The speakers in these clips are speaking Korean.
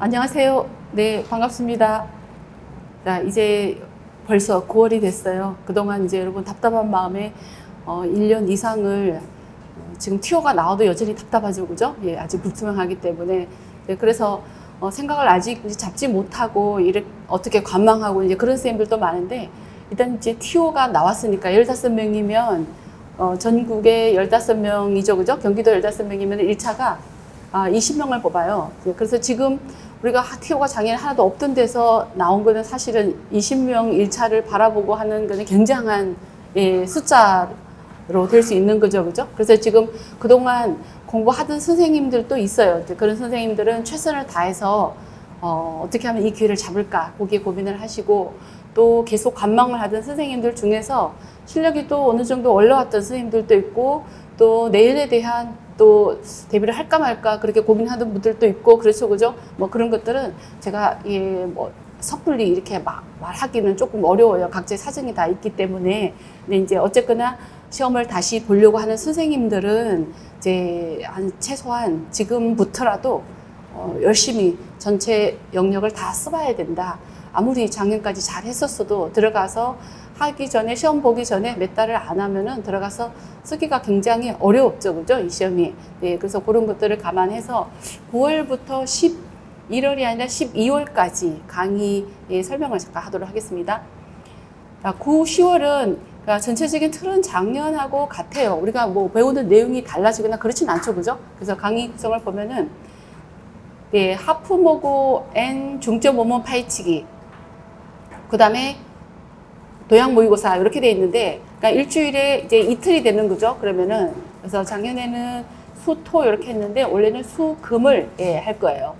안녕하세요. 네, 반갑습니다. 자, 이제 벌써 9월이 됐어요. 그동안 이제 여러분 답답한 마음에 어, 1년 이상을 어, 지금 티오가 나와도 여전히 답답하죠, 그죠? 예, 아직 불투명하기 때문에. 네, 그래서 어, 생각을 아직 잡지 못하고 이렇게 어떻게 관망하고 이제 그런 선생님들도 많은데 일단 이제 티오가 나왔으니까 15명이면 어, 전국에 15명이죠, 그죠? 경기도 15명이면 1차가 아, 20명을 뽑아요. 네, 그래서 지금 우리가 티오가 작년에 하나도 없던 데서 나온 거는 사실은 20명 1차를 바라보고 하는 거는 굉장한 예, 숫자로 될 수 있는 거죠. 그죠? 그래서 지금 그동안 공부하던 선생님들도 있어요. 그런 선생님들은 최선을 다해서 어, 어떻게 하면 이 기회를 잡을까 거기에 고민을 하시고 또 계속 관망을 하던 선생님들 중에서 실력이 또 어느 정도 올라왔던 선생님들도 있고 또 내일에 대한 또 데뷔를 할까 말까 그렇게 고민하던 분들도 있고 그렇죠 그죠? 뭐 그런 것들은 제가 예뭐 섣불리 이렇게 막 말하기는 조금 어려워요. 각자의 사정이 다 있기 때문에. 근데 이제 어쨌거나 시험을 다시 보려고 하는 선생님들은 이제 한 최소한 지금부터라도 어, 열심히 전체 영역을 다 써봐야 된다. 아무리 작년까지 잘 했었어도 들어가서 하기 전에 시험 보기 전에 몇 달을 안 하면은 들어가서 쓰기가 굉장히 어려웠죠, 그죠? 이 시험이. 네, 그래서 그런 것들을 감안해서 9월부터 11월이 아니라 12월까지 강의 예, 설명을 잠깐 하도록 하겠습니다. 자, 9, 10월은 그러니까 전체적인 틀은 작년하고 같아요. 우리가 뭐 배우는 내용이 달라지거나 그렇진 않죠, 그죠? 그래서 강의 구성을 보면은 네, 하프모고 N 중점 원문 파헤치기. 그 다음에 도약 모의고사 이렇게 돼 있는데, 그러니까 일주일에 이제 이틀이 되는 거죠. 그러면은 그래서 작년에는 수토 이렇게 했는데 올해는 수금을 예, 할 거예요.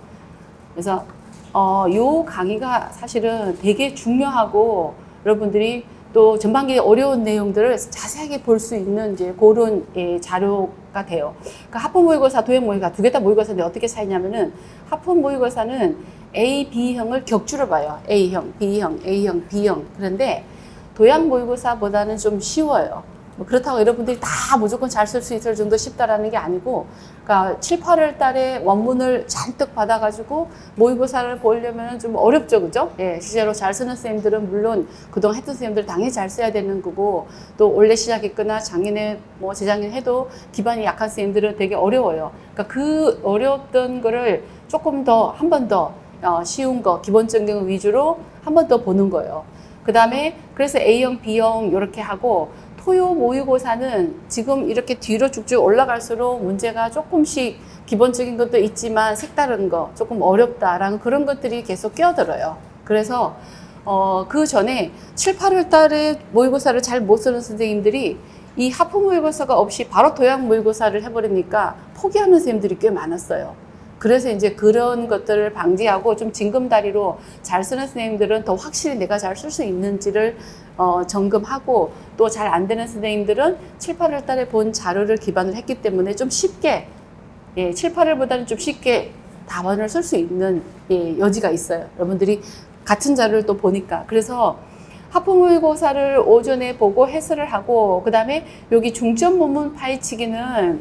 그래서 어, 요 강의가 사실은 되게 중요하고 여러분들이 또 전반기에 어려운 내용들을 자세하게 볼 수 있는 이제 그런 예, 자료가 돼요. 그러니까 합법 모의고사, 도형 모의고사 두 개 다 모의고사인데 어떻게 차이냐면은 합법 모의고사는 A, B형을 격주로 봐요. A형, B형, A형, B형. 그런데 도약 모의고사보다는 좀 쉬워요. 뭐 그렇다고 여러분들이 다 무조건 잘 쓸 수 있을 정도 쉽다라는 게 아니고, 그러니까 7, 8월 달에 원문을 잔뜩 받아가지고 모의고사를 보려면 좀 어렵죠, 그죠? 예, 실제로 잘 쓰는 선생님들은 물론 그동안 했던 선생님들 당연히 잘 써야 되는 거고, 또 올해 시작했거나 작년에 뭐 재작년 해도 기반이 약한 선생님들은 되게 어려워요. 그러니까 그 어려웠던 거를 조금 더, 한 번 더, 어, 쉬운 거, 기본적인 거 위주로 한 번 더 보는 거예요. 그 다음에 그래서 A형, B형 이렇게 하고 토요 모의고사는 지금 이렇게 뒤로 쭉쭉 올라갈수록 문제가 조금씩 기본적인 것도 있지만 색다른 거 조금 어렵다라는 그런 것들이 계속 끼어들어요. 그래서 어, 그 전에 7, 8월 달에 모의고사를 잘 못 쓰는 선생님들이 이 하프 모의고사가 없이 바로 도약 모의고사를 해버리니까 포기하는 선생님들이 꽤 많았어요. 그래서 이제 그런 것들을 방지하고 좀 징검다리로 잘 쓰는 선생님들은 더 확실히 내가 잘 쓸 수 있는지를 어, 점검하고 또 잘 안 되는 선생님들은 7, 8월 달에 본 자료를 기반으로 했기 때문에 좀 쉽게 예, 7, 8월보다는 좀 쉽게 답안을 쓸 수 있는 예, 여지가 있어요. 여러분들이 같은 자료를 또 보니까. 그래서 하품모의고사를 오전에 보고 해설을 하고 그 다음에 여기 중점 본문 파헤치기는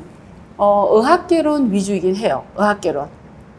어, 의학개론 위주이긴 해요. 의학개론.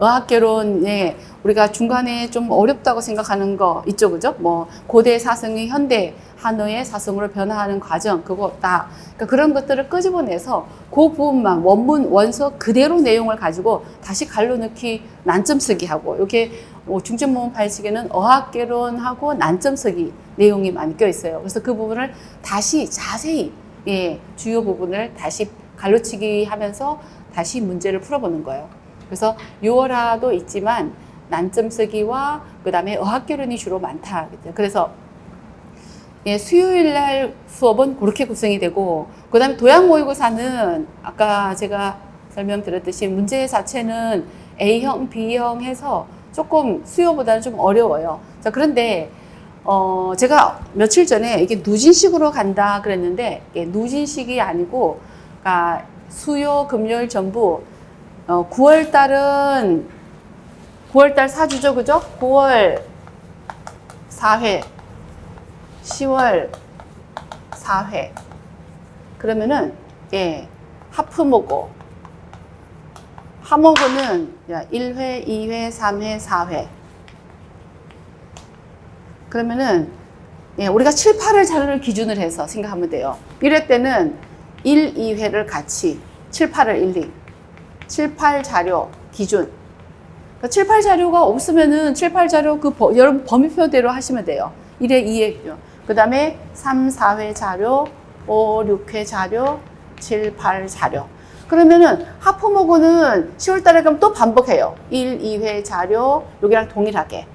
의학개론에 우리가 중간에 좀 어렵다고 생각하는 거 있죠, 그죠? 뭐 고대 사성이 현대 한어의 사성으로 변화하는 과정, 그거 다 그러니까 그런 것들을 끄집어내서 그 부분만 원문 원서 그대로 내용을 가지고 다시 갈로 넣기 난점 쓰기 하고 이렇게 뭐 중점 부분 파헤치기는 어학개론하고 난점 쓰기 내용이 많이 껴 있어요. 그래서 그 부분을 다시 자세히 예, 주요 부분을 다시 갈로치기 하면서 다시 문제를 풀어보는 거예요. 그래서 유월화도 있지만 난점 쓰기와 그 다음에 어학개론이 주로 많다. 그래서 예, 수요일 날 수업은 그렇게 구성이 되고, 그 다음에 도약 모의고사는 아까 제가 설명드렸듯이 문제 자체는 A형, B형 해서 조금 수요보다는 좀 어려워요. 자, 그런데, 어, 제가 며칠 전에 이게 누진식으로 간다 그랬는데, 이게 누진식이 아니고, 그러니까 수요, 금요일 전부, 어, 9월 달은 9월 달 사주죠, 그죠? 9월 4회, 10월 4회. 그러면은, 예, 하프모고, 화목은 1회, 2회, 3회, 4회. 그러면은 예, 우리가 7, 8을 자료를 기준으로 해서 생각하면 돼요. 1회 때는 1, 2회를 같이 7, 8을 1, 2. 7, 8 자료 기준. 그러니까 7, 8 자료가 없으면은 7, 8 자료 그 버- 여러분 범위표대로 하시면 돼요. 1회, 2회. 그 다음에 3, 4회 자료, 5, 6회 자료, 7, 8 자료. 그러면은 하프모고는 10월 달에 그럼 또 반복해요. 1, 2회 자료, 여기랑 동일하게.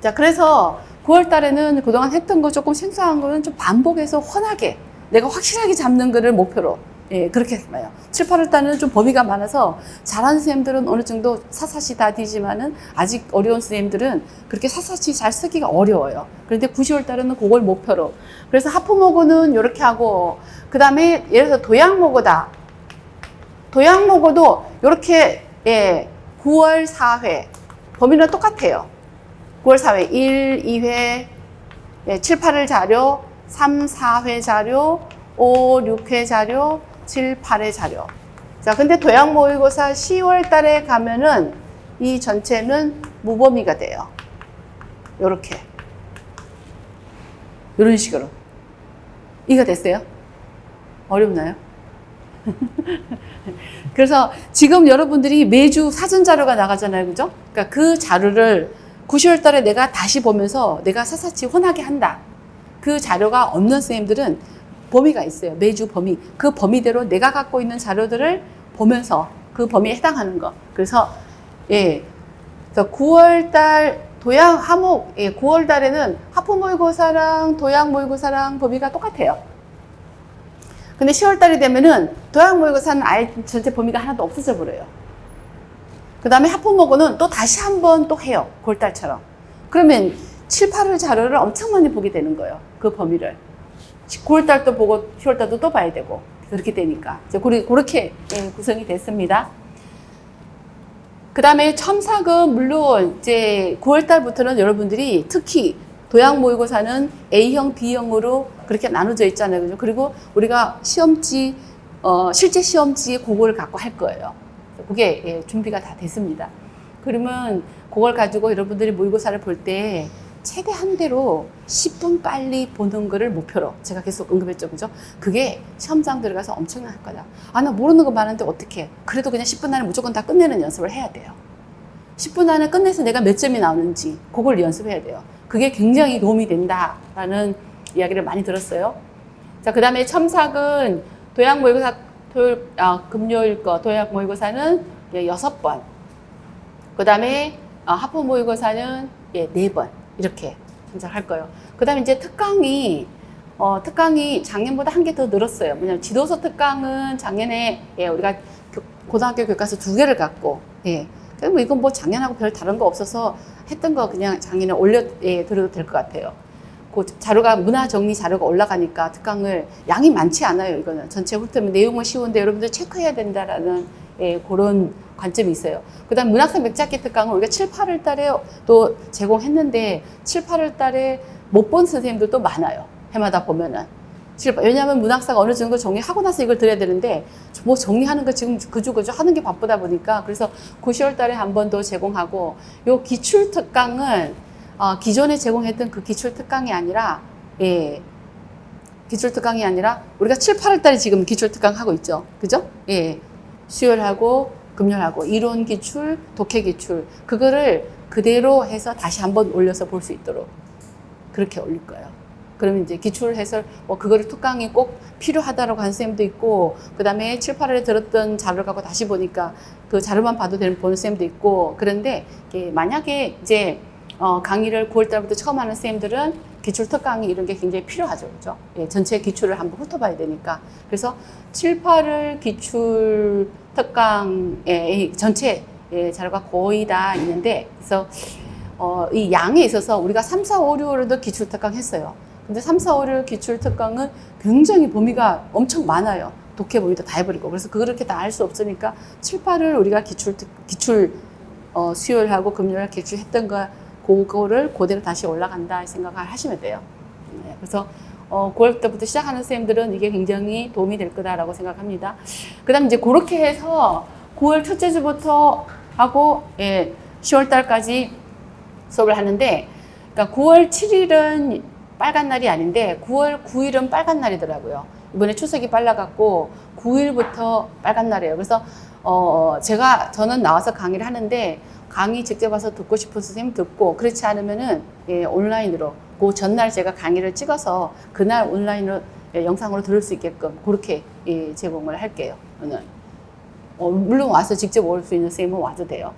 자, 그래서 9월 달에는 그동안 했던 거 조금 생소한 거는 좀 반복해서 훤하게 내가 확실하게 잡는 거를 목표로 예, 그렇게 해봐요. 7, 8월 달에는 좀 범위가 많아서 잘하는 선생님들은 어느 정도 사사시 다 뒤지만은 아직 어려운 선생님들은 그렇게 사사시 잘 쓰기가 어려워요. 그런데 9, 10월 달에는 그걸 목표로. 그래서 하프모고는 이렇게 하고, 그 다음에 예를 들어서 도양모고다. 도양모고도 이렇게, 예, 9월 4회. 범위는 똑같아요. 9월 4회 1, 2회, 예, 7, 8일 자료, 3, 4회 자료, 5, 6회 자료, 7, 8회 자료. 자, 근데 도양 모의고사 10월 달에 가면은 이 전체는 무범위가 돼요. 요렇게. 이런 식으로. 이해가 됐어요? 어렵나요? 그래서 지금 여러분들이 매주 사전 자료가 나가잖아요. 그죠? 그러니까 그 자료를 9월 달에 내가 다시 보면서 내가 사사치 혼하게 한다. 그 자료가 없는 선생님들은 범위가 있어요. 매주 범위. 그 범위대로 내가 갖고 있는 자료들을 보면서 그 범위에 해당하는 거. 그래서, 예. 그래서 9월 달 도양 하목, 예, 9월 달에는 하프 모의고사랑 도양 모의고사랑 범위가 똑같아요. 근데 10월 달이 되면은 도양 모의고사는 아예 전체 범위가 하나도 없어져 버려요. 그 다음에 하프모고는 또 다시 한 번 또 해요. 9월달처럼. 그러면 7, 8월 자료를 엄청 많이 보게 되는 거예요. 그 범위를. 9월 달도 보고 10월 달도 또 봐야 되고. 그렇게 되니까. 그렇게 예, 구성이 됐습니다. 그 다음에 첨삭은 물론 이제 9월 달부터는 여러분들이 특히 도양 모의고사는 A형, B형으로 그렇게 나눠져 있잖아요. 그죠? 그리고 우리가 시험지, 어, 실제 시험지에 그걸 갖고 할 거예요. 그게 예, 준비가 다 됐습니다. 그러면 그걸 가지고 여러분들이 모의고사를 볼때 최대한 대로 10분 빨리 보는 거를 목표로 제가 계속 언급했죠. 그죠? 그게 시험장 들어가서 엄청난 할 거다. 아, 나 모르는 거 많은데 어떻게? 그래도 그냥 10분 안에 무조건 다 끝내는 연습을 해야 돼요. 10분 안에 끝내서 내가 몇 점이 나오는지 그걸 연습해야 돼요. 그게 굉장히 도움이 된다라는 이야기를 많이 들었어요. 자, 그 다음에 첨삭은 도양 모의고사 토요일, 아, 금요일 거 도양 모의고사는 예, 여섯 번. 그 다음에 아, 하프 모의고사는 예, 네 번. 이렇게 첨삭할 거예요. 그 다음에 이제 특강이 어, 특강이 작년보다 한 개 더 늘었어요. 뭐냐면 지도서 특강은 작년에 예, 우리가 교- 고등학교 교과서 두 개를 갖고 예. 뭐 이건 뭐 작년하고 별 다른 거 없어서 했던 거 그냥 작년에 올려 예, 드려도 될 것 같아요. 그 자료가 문화 정리 자료가 올라가니까 특강을 양이 많지 않아요. 이거는 전체 훑으면 내용은 쉬운데 여러분들 체크해야 된다라는 예, 그런 관점이 있어요. 그 다음 문학생 맥잡기 특강은 우리가 7, 8월 달에 또 제공했는데 7, 8월 달에 못 본 선생님들도 많아요. 해마다 보면은. 칠- 왜냐하면 문학사가 어느 정도 정리하고 나서 이걸 드려야 되는데 뭐 정리하는 거 지금 그주그주 하는 게 바쁘다 보니까 그래서 9, 10월 달에 한 번 더 제공하고 요 기출 특강은 어, 기존에 제공했던 그 기출 특강이 아니라 예. 기출 특강이 아니라 우리가 7, 8월 달에 지금 기출 특강 하고 있죠. 그죠? 예. 수요일하고 금요일하고 이론 기출, 독해 기출 그거를 그대로 해서 다시 한번 올려서 볼 수 있도록 그렇게 올릴 거예요. 그러면 이제 기출 해설 뭐 그거를 특강이 꼭 필요하다라고 한 쌤도 있고 그다음에 7, 8월에 들었던 자료를 갖고 다시 보니까 그 자료만 봐도 되는 보는 쌤도 있고 그런데 만약에 이제 어, 강의를 9월 달부터 처음 하는 쌤들은 기출 특강이 이런 게 굉장히 필요하죠. 그죠? 예, 전체 기출을 한번 훑어봐야 되니까. 그래서 7, 8을 기출 특강의 전체 예, 자료가 거의 다 있는데 그래서 어, 이 양에 있어서 우리가 3, 4, 5, 6월에도 기출 특강 했어요. 근데 3, 4, 5, 6 기출 특강은 굉장히 범위가 엄청 많아요. 독해 범위도 다 해버리고. 그래서 그렇게 다할수 없으니까 7, 8을 우리가 기출, 특- 기출, 어, 수요일하고 금요일 기출했던 거, 그거를 그대로 다시 올라간다 생각을 하시면 돼요. 네, 그래서 어, 9월 때부터 시작하는 선생님들은 이게 굉장히 도움이 될 거다라고 생각합니다. 그 다음 이제 그렇게 해서 9월 첫째 주부터 하고 예, 10월 달까지 수업을 하는데 그러니까 9월 7일은 빨간 날이 아닌데 9월 9일은 빨간 날이더라고요. 이번에 추석이 빨라갖고 9일부터 빨간 날이에요. 그래서 어 제가 저는 나와서 강의를 하는데 강의 직접 와서 듣고 싶은 선생님 듣고 그렇지 않으면은 예, 온라인으로 그 전날 제가 강의를 찍어서 그날 온라인으로 예, 영상으로 들을 수 있게끔 그렇게 예, 제공을 할게요. 저는 어, 물론 와서 직접 올 수 있는 선생님은 와도 돼요.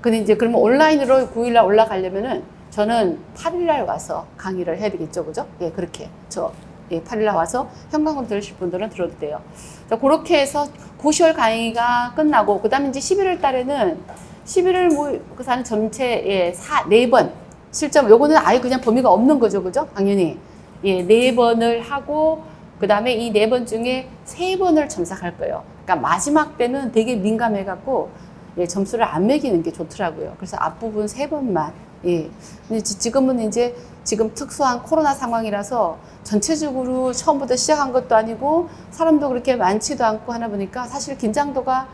근데 이제 그러면 온라인으로 9일날 올라가려면은 저는 8일날 와서 강의를 해야 되겠죠, 그죠? 예, 그렇게 저 예, 8일날 와서 현강으로 들으실 분들은 들어도 돼요. 자, 그렇게 해서 9시월 강의가 끝나고 그 다음에 이제 11월 달에는 11월 뭐그 사는 전체 예, 사, 네번 실점 요거는 아예 그냥 범위가 없는 거죠, 그죠? 당연히 예, 네 번을 하고 그 다음에 이 네 번 중에 세 번을 첨삭할 거예요. 그러니까 마지막 때는 되게 민감해 갖고 예, 점수를 안 매기는 게 좋더라고요. 그래서 앞부분 세 번만. 예. 근데 지- 지금은 이제 지금 특수한 코로나 상황이라서 전체적으로 처음부터 시작한 것도 아니고 사람도 그렇게 많지도 않고 하나 보니까 사실 긴장도가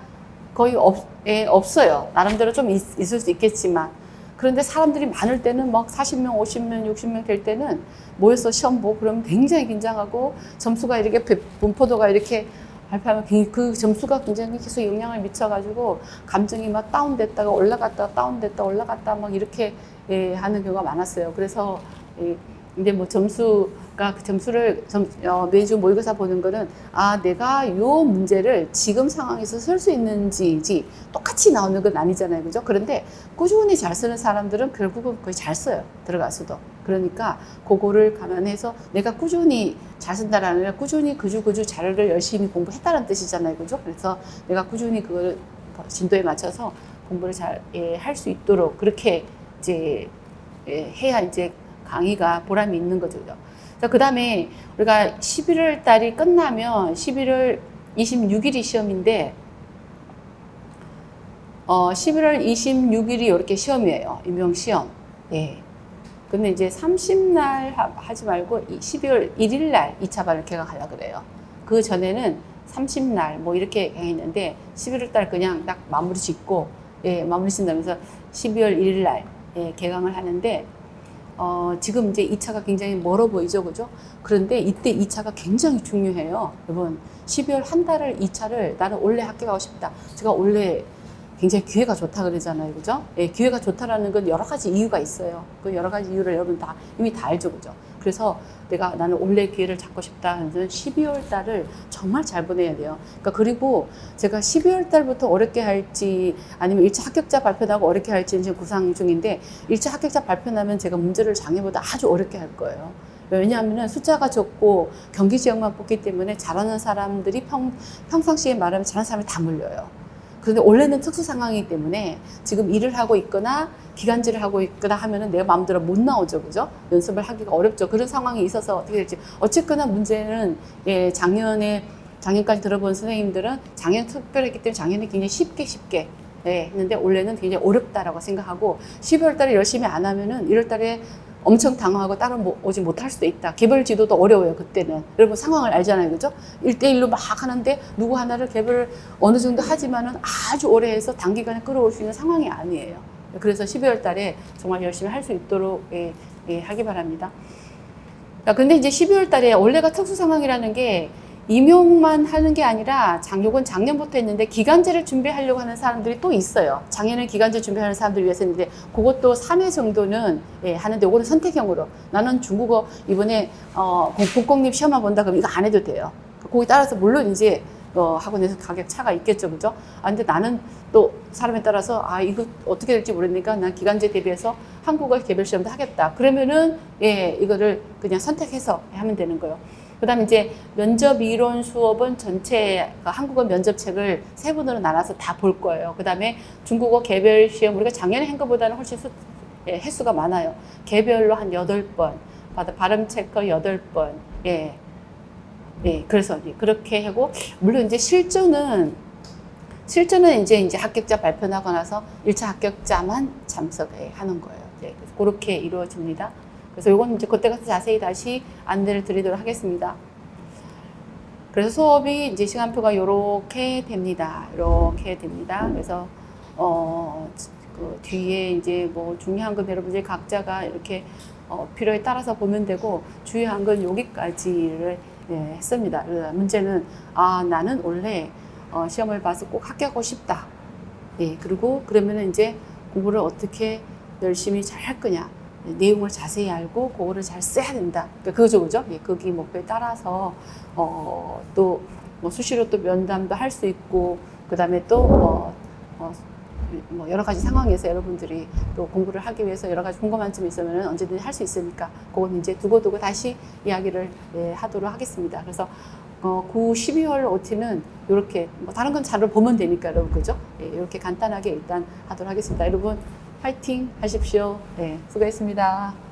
거의 없, 예, 없어요. 나름대로 좀 있, 있을 수 있겠지만. 그런데 사람들이 많을 때는 막 40명, 50명, 60명 될 때는 모여서 시험 보고 그러면 굉장히 긴장하고 점수가 이렇게 배- 분포도가 이렇게 발표하면 굉- 그 점수가 굉장히 계속 영향을 미쳐가지고 감정이 막 다운됐다가 올라갔다가 다운됐다가 올라갔다 막 이렇게 예, 하는 경우가 많았어요. 그래서 예, 근데 뭐 점수가 그 점수를 점, 어, 매주 모의고사 보는 거는 아 내가 요 문제를 지금 상황에서 쓸 수 있는지지 똑같이 나오는 건 아니잖아요, 그죠? 그런데 꾸준히 잘 쓰는 사람들은 결국은 거의 잘 써요 들어가서도. 그러니까 그거를 감안해서 내가 꾸준히 잘 쓴다라는 게 꾸준히 그주그주 자료를 열심히 공부했다는 뜻이잖아요, 그죠? 그래서 내가 꾸준히 그걸 진도에 맞춰서 공부를 잘 할수 있도록 그렇게 이제 예, 해야 이제 강의가 보람이 있는 거죠. 자, 그 다음에 우리가 11월 달이 끝나면 11월 26일이 시험인데, 어, 11월 26일이 이렇게 시험이에요. 임용 시험. 예. 근데 이제 30날 하지 말고 12월 1일 날 2차 반을 개강하려고 그래요. 그 전에는 30날 뭐 이렇게 했는데 11월 달 그냥 딱 마무리 짓고 예, 마무리 짓다면서 12월 1일 날 예, 개강을 하는데 어, 지금 이제 2차가 굉장히 멀어 보이죠, 그죠? 그런데 이때 2차가 굉장히 중요해요. 여러분, 12월 한 달을 2차를 나는 원래 학교 가고 싶다. 제가 원래 굉장히 기회가 좋다 그러잖아요, 그죠? 예, 기회가 좋다라는 건 여러 가지 이유가 있어요. 그 여러 가지 이유를 여러분 다 이미 다 알죠, 그죠? 그래서 내가 나는 원래 기회를 잡고 싶다 하는 12월 달을 정말 잘 보내야 돼요. 그러니까 그리고 제가 12월 달부터 어렵게 할지 아니면 1차 합격자 발표 나고 어렵게 할지는 지금 구상 중인데 1차 합격자 발표 나면 제가 문제를 장애보다 아주 어렵게 할 거예요. 왜냐하면 숫자가 적고 경기 지역만 뽑기 때문에 잘하는 사람들이 평, 평상시에 말하면 잘하는 사람이 다 몰려요. 그런데 원래는 특수 상황이기 때문에 지금 일을 하고 있거나 기간제를 하고 있거나 하면은 내가 마음대로 못 나오죠, 그죠? 연습을 하기가 어렵죠. 그런 상황이 있어서 어떻게 될지. 어쨌거나 문제는 예, 작년에 작년까지 들어본 선생님들은 작년 특별했기 때문에 작년에 굉장히 쉽게 쉽게 예, 했는데 올해는 굉장히 어렵다라고 생각하고 12월 달에 열심히 안 하면은 1월 달에 엄청 당황하고 따로 뭐 오지 못할 수도 있다. 개별 지도도 어려워요, 그때는. 여러분 상황을 알잖아요, 그죠? 일대일로막 하는데 누구 하나를 개별 어느 정도 하지만은 아주 오래 해서 단기간에 끌어올 수 있는 상황이 아니에요. 그래서 12월 달에 정말 열심히 할 수 있도록 예, 예, 하기 바랍니다. 자, 근데 이제 12월 달에 원래가 특수 상황이라는 게 임용만 하는 게 아니라 장, 요건 작년부터 했는데 기간제를 준비하려고 하는 사람들이 또 있어요. 작년에 기간제 준비하는 사람들 위해서 했는데 그것도 3회 정도는 예, 하는데 요거는 선택형으로 나는 중국어 이번에 어, 공- 국공립 시험만 본다 그러면 이거 안 해도 돼요. 거기 따라서 물론 이제 어, 학원에서 가격 차가 있겠죠, 그죠? 아, 근데 나는 또 사람에 따라서 아, 이거 어떻게 될지 모르니까 난 기간제 대비해서 한국어 개별 시험도 하겠다. 그러면은 예, 이거를 그냥 선택해서 하면 되는 거예요. 그다음에 이제 면접 이론 수업은 전체 그 한국어 면접책을 세 분으로 나눠서 다 볼 거예요. 그다음에 중국어 개별 시험 우리가 작년에 한 것보다는 훨씬 수, 예, 횟수가 많아요. 개별로 한 여덟 번 발음 체크 여덟 번 예. 예, 그래서 그렇게 하고 물론 이제 실전은 실전은 이제 이제 합격자 발표 나고 나서 1차 합격자만 참석하는 거예요. 네, 그래서 그렇게 이루어집니다. 그래서 이건 이제 그때 가서 자세히 다시 안내를 드리도록 하겠습니다. 그래서 수업이 이제 시간표가 이렇게 됩니다. 이렇게 됩니다. 그래서 어, 그 뒤에 이제 뭐 중요한 건 여러분들 각자가 이렇게 어, 필요에 따라서 보면 되고 중요한 건 여기까지를 예, 했습니다. 문제는 아 나는 원래 어, 시험을 봐서 꼭 합격하고 싶다. 예, 그리고 그러면은 이제 공부를 어떻게 열심히 잘 할 거냐. 예, 내용을 자세히 알고 그거를 잘 써야 된다. 그러니까 그거죠, 그죠? 예, 거기 목표에 따라서 어, 또 뭐 수시로 또 면담도 할 수 있고 그 다음에 또 어, 어, 뭐 여러 가지 상황에서 여러분들이 또 공부를 하기 위해서 여러 가지 궁금한 점이 있으면 언제든지 할 수 있으니까 그건 이제 두고두고 다시 이야기를 예, 하도록 하겠습니다. 그래서 어, 9, 12월 OT는 이렇게 뭐 다른 건 자료 보면 되니까 여러분 그죠? 예, 이렇게 간단하게 일단 하도록 하겠습니다. 여러분 파이팅 하십시오. 네, 수고했습니다.